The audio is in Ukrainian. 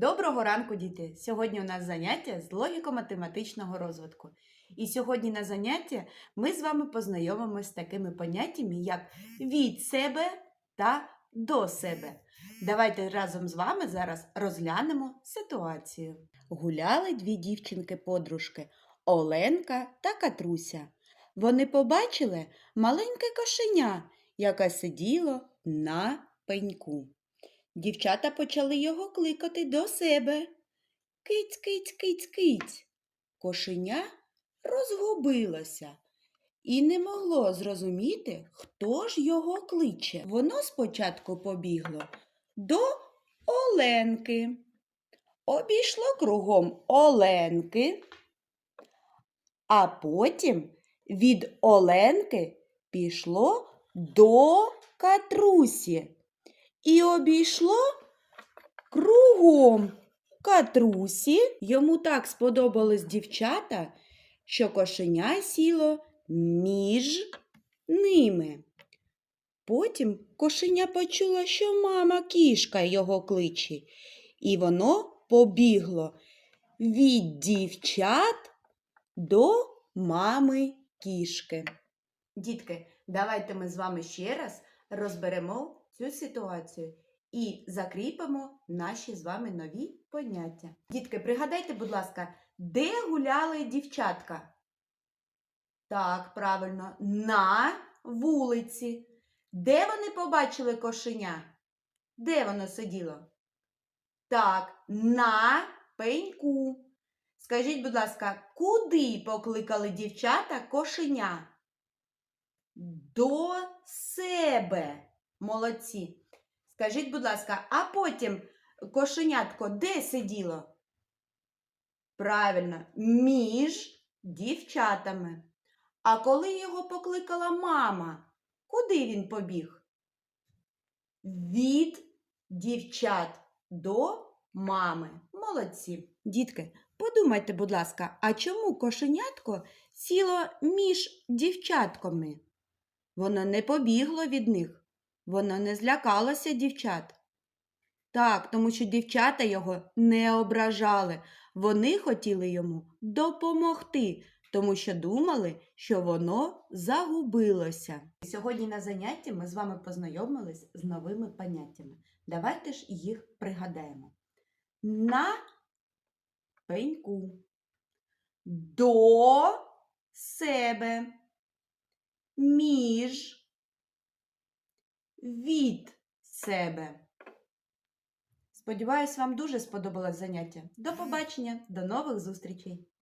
Доброго ранку, діти! Сьогодні у нас заняття з логіко-математичного розвитку. І сьогодні на заняття ми з вами познайомимося з такими поняттями, як від себе та до себе. Давайте разом з вами зараз розглянемо ситуацію. Гуляли дві дівчинки-подружки Оленка та Катруся. Вони побачили маленьке кошеня, яке сиділо на пеньку. Дівчата почали його кликати до себе. Киць, киць, киць, киць. Кошеня розгубилося і не могло зрозуміти, хто ж його кличе. Воно спочатку побігло до Оленки. Обійшло кругом Оленки, а потім від Оленки пішло до Катрусі і обійшло кругом катрусі. Йому так сподобались дівчата, що кошеня сіло між ними. Потім кошеня почула, що мама кішка його кличе, і воно побігло від дівчат до мами кішки. Дітки, давайте ми з вами ще раз розберемо цю ситуацію і закріпимо наші з вами нові поняття. Дітки, пригадайте, будь ласка, де гуляли дівчатка? Так, правильно, на вулиці. Де вони побачили кошеня? Де воно сиділо? Так, на пеньку. Скажіть, будь ласка, куди покликали дівчата кошеня? До себе. Молодці. Скажіть, будь ласка, а потім кошенятко де сиділо? Правильно, між дівчатами. А коли його покликала мама, куди він побіг? Від дівчат до мами. Молодці. Дітки, подумайте, будь ласка, а чому кошенятко сіло між дівчатками? Воно не побігло від них. Воно не злякалося дівчат. Так, тому що дівчата його не ображали. Вони хотіли йому допомогти, тому що думали, що воно загубилося. Сьогодні на занятті ми з вами познайомились з новими поняттями. Давайте ж їх пригадаємо. На пеньку. До себе. Між від себе. Сподіваюсь, вам дуже сподобалось заняття. До побачення, до нових зустрічей!